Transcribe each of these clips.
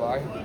Vai.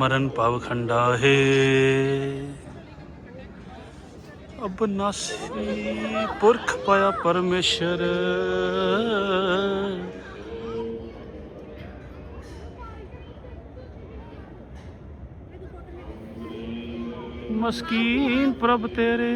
ਮਰਨ ਭਵ ਖੰਡਾ ਹੈ ਅਬਨਾਸੀ ਪੁਰਖ ਪਾਇਆ ਪਰਮੇਸ਼ਰ। ਮਸਕੀਨ ਪ੍ਰਭ ਤੇਰੇ।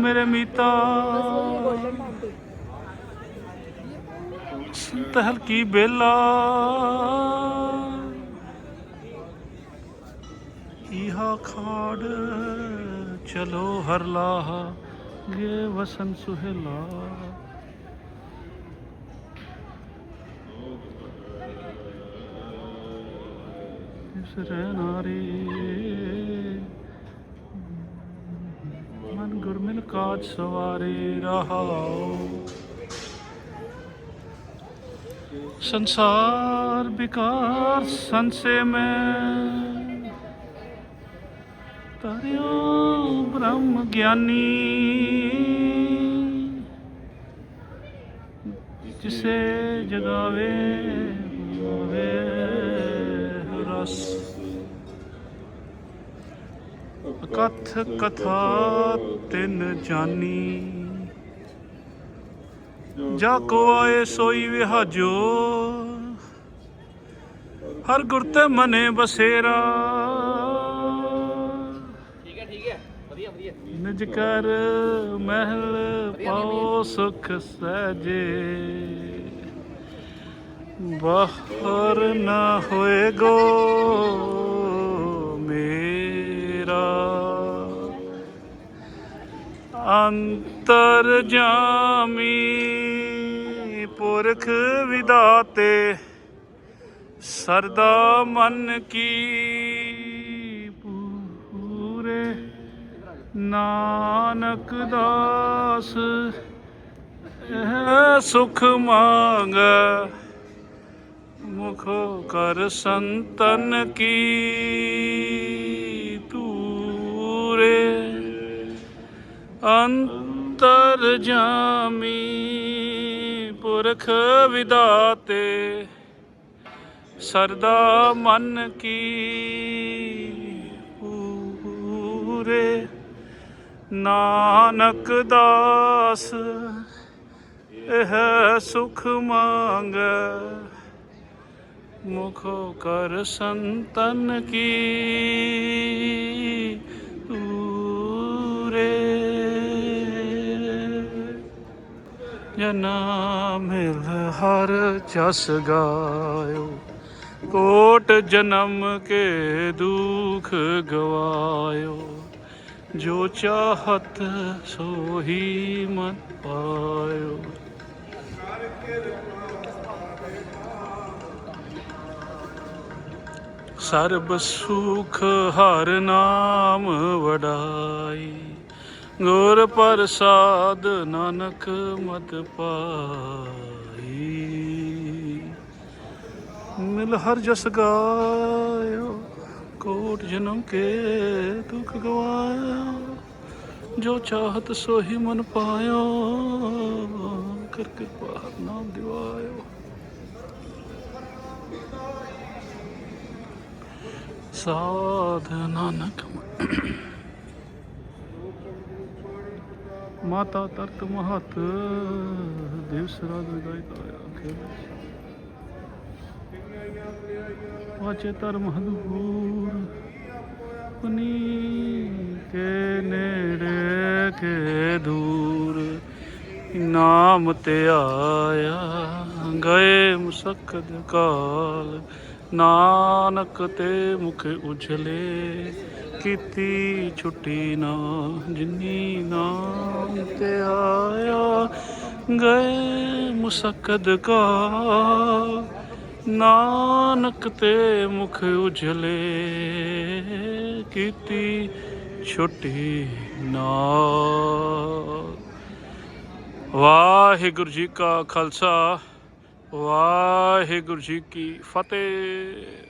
ਮੇਰੇ ਮੀਤਾ। ਤਹਲ ਕੀ ਬੇਲਾ। ਇਹਾ ਖਾੜ ਚਲੋ ਹਰ ਲਾਹ, ਗੇ ਵਸਨ ਸੁਹੇਲਾ। ਇਸ ਰਹਿਨਾਰੇ ਮਨ ਗੁਰਮਿਲ ਕਾਜ ਸਵਾਰੇ ਰਹਾਓ। ਸੰਸਾਰ ਵਿਕਾਰ ਸੰਸੇ ਮੈਂ। ਤਰਿਓ ਬ੍ਰਹਮ ਗਿਆਨੀ। ਜਿਸੇ ਜਗਾਵੇ, ਹੋਵੇ ਰਸ। ਕਥ ਕਥਾ ਤਿਨ ਜਾਨੀ। ਜਾ ਕੋ ਆਏ ਸੋਈ ਵਿਹਾਜੋ। ਹਰ ਗੁਰ ਤੇ ਮਨੇ ਬਸੇਰਾ। ਠੀਕ ਹੈ ਠੀਕ ਹੈ। ਵਧੀਆ ਵਧੀਆ। ਨਿਜ ਕਰ ਮਹਿਲ ਪਾਓ ਸੁਖ ਸਹਜੇ। ਬਾਹਰ ਨਾ ਹੋਏਗੋ ਅੰਤਰ ਜਾਮੀ ਪੁਰਖ ਵਿਦਾਤੇ, ਸਰਦਾ ਮਨ ਕੀ ਪੂਰੇ, ਨਾਨਕ ਦਾਸ ਇਹ ਸੁਖ ਮੰਗ, ਮੁਖ ਕਰ ਸੰਤਨ ਕੀ। ਅੰਤਰ ਜਾਮੀ ਪੁਰਖ ਵਿਦਾਤੇ, ਸਰਦਾ ਮਨ ਕੀ ਪੂਰੇ। ਨਾਨਕ ਦਾਸ, ਇਹ ਸੁਖ ਮੰਗ। ਮੁਖੋ ਕਰ ਸੰਤਨ ਕੀ। ਜਨਾ ਮਿਲ ਹਰ ਜਸ ਗਾਇਓ। ਕੋਟ ਜਨਮ ਕੇ ਦੁਖ ਗਵਾਇਓ। ਜੋ ਚਾਹਤ ਸੋਹੀ ਮਨ ਪਾਇਓ। ਸਰਬ ਸੁਖ ਹਰ ਨਾਮ ਵਡਾਈ। ਗੁਰ ਪ੍ਰਸਾਦ ਨਾਨਕ ਮਤ ਪਾਈ। ਮਿਲ ਹਰ ਜਸ ਗਾਇਓ, ਕੋਟ ਜਨਮ ਕੇ ਦੁਖ ਗਵਾਇਆ ਜੋ ਚਾਹਤ ਸੋਹੀ ਮਨ ਪਾਇਓ, ਕਰ ਕਿਰਪਾ ਹਰ ਨਾਮ ਦਿਵਾਇਓ। ਸਾਧ ਨਾਨਕ ਮਾਤਾ ਤਰਤ ਮਹਤ ਦਿਵਸ ਰਾਤ ਵਿਦਾਇ ਆਖੇ ਵਾਚੇ ਧਰਮ ਹਦੂਰ ਪਨੀ ਕੇ ਨੇੜੇ ਕੇ ਦੂਰ, ਨਾਮ ਤੇ ਆਇਆ, ਗਏ ਮੁਸਕਦ ਕਾਲ, ਨਾਨਕ ਤੇ ਮੁਖ ਉਜਲੇ। ਕੀਤੀ ਛੁੱਟੀ ਨਾ, ਜਿੰਨੀ ਨਾਮ ਤੇ ਆਇਆ, ਗਏ ਮੁਸਕਦ ਕਾਲ ਨਾਨਕ ਤੇ ਮੁਖ ਉਜਲੇ, ਕੀਤੀ ਛੁੱਟੀ ਨਾ। ਵਾਹਿਗੁਰੂ ਜੀ ਕਾ ਖਾਲਸਾ, ਵਾਹਿਗੁਰੂ ਜੀ ਕੀ ਫਤਿਹ।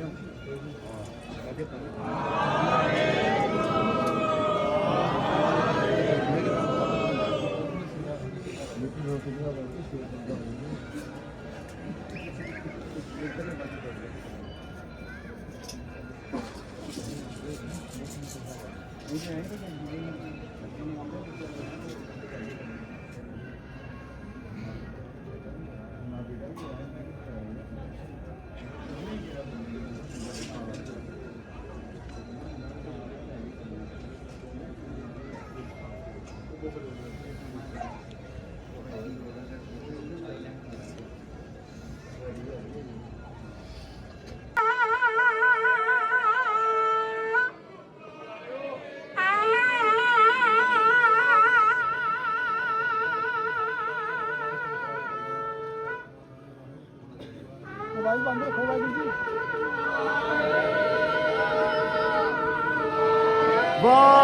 하면 잘하겠다는 오늘 मोबाइल बंद रखो भाई जी वाह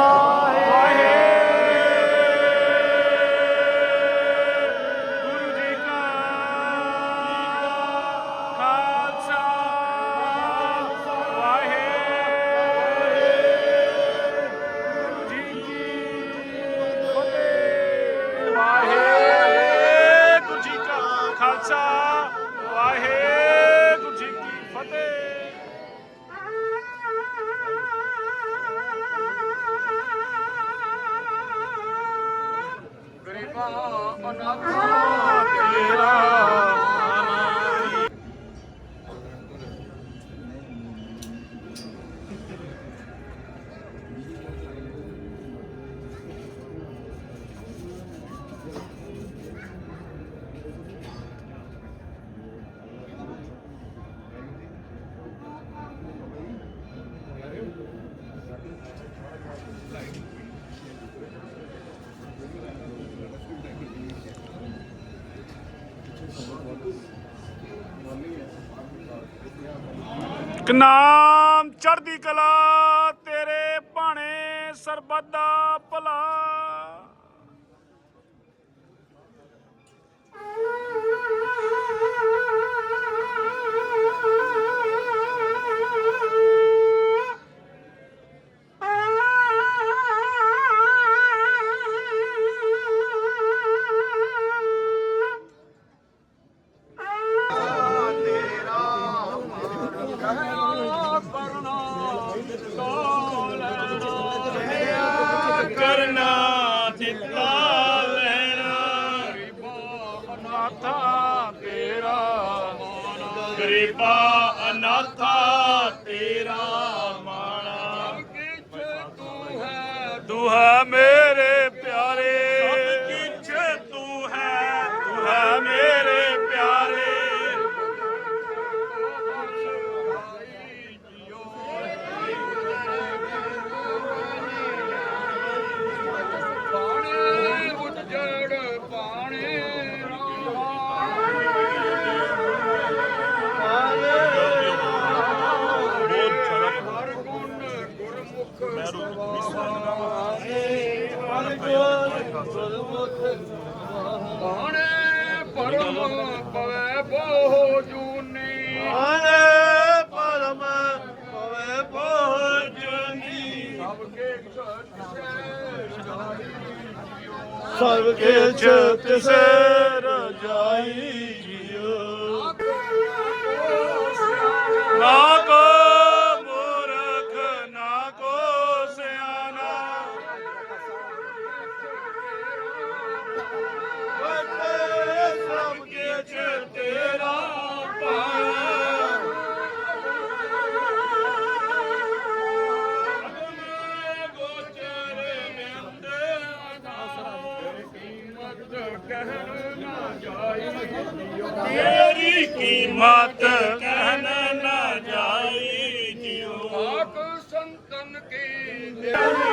ਨਾਮ ਚੜ੍ਹਦੀ ਕਲਾ ਤੇਰੇ ਭਾਣੇ ਸਰਬੱਤ ਦਾ ਅਨਾਥਾ ਤੇਰਾ। ਗਰੀਬਾ ਅਨਾਥਾ ਤੇਰਾ। ਸਭ ਕਿਛ ਤਿਸੇ ਰਜਾਈ ਜੀਓ। ਨਾ ਤੇਰੀ ਕੀਮਤ ਕਹਿਣ ਨਾ ਜਾਈ ਜਿਉ। ਆਕ ਸੰਤਨ ਕੀ ਦੇਵੀ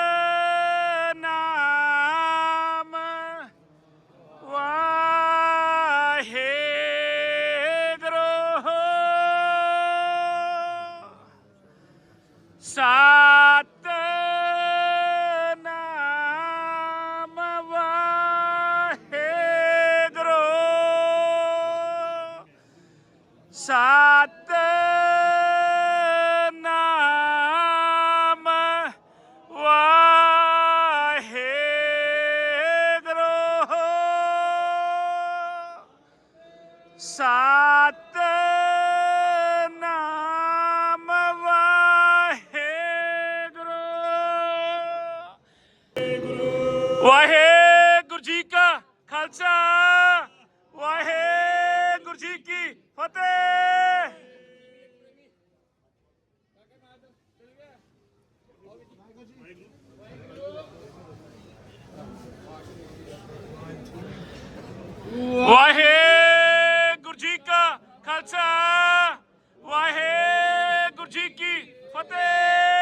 खालसा वाहे गुरु जी की फतेह। वाहे गुरु जी का खालसा, वाहे गुरु जी की फतेह।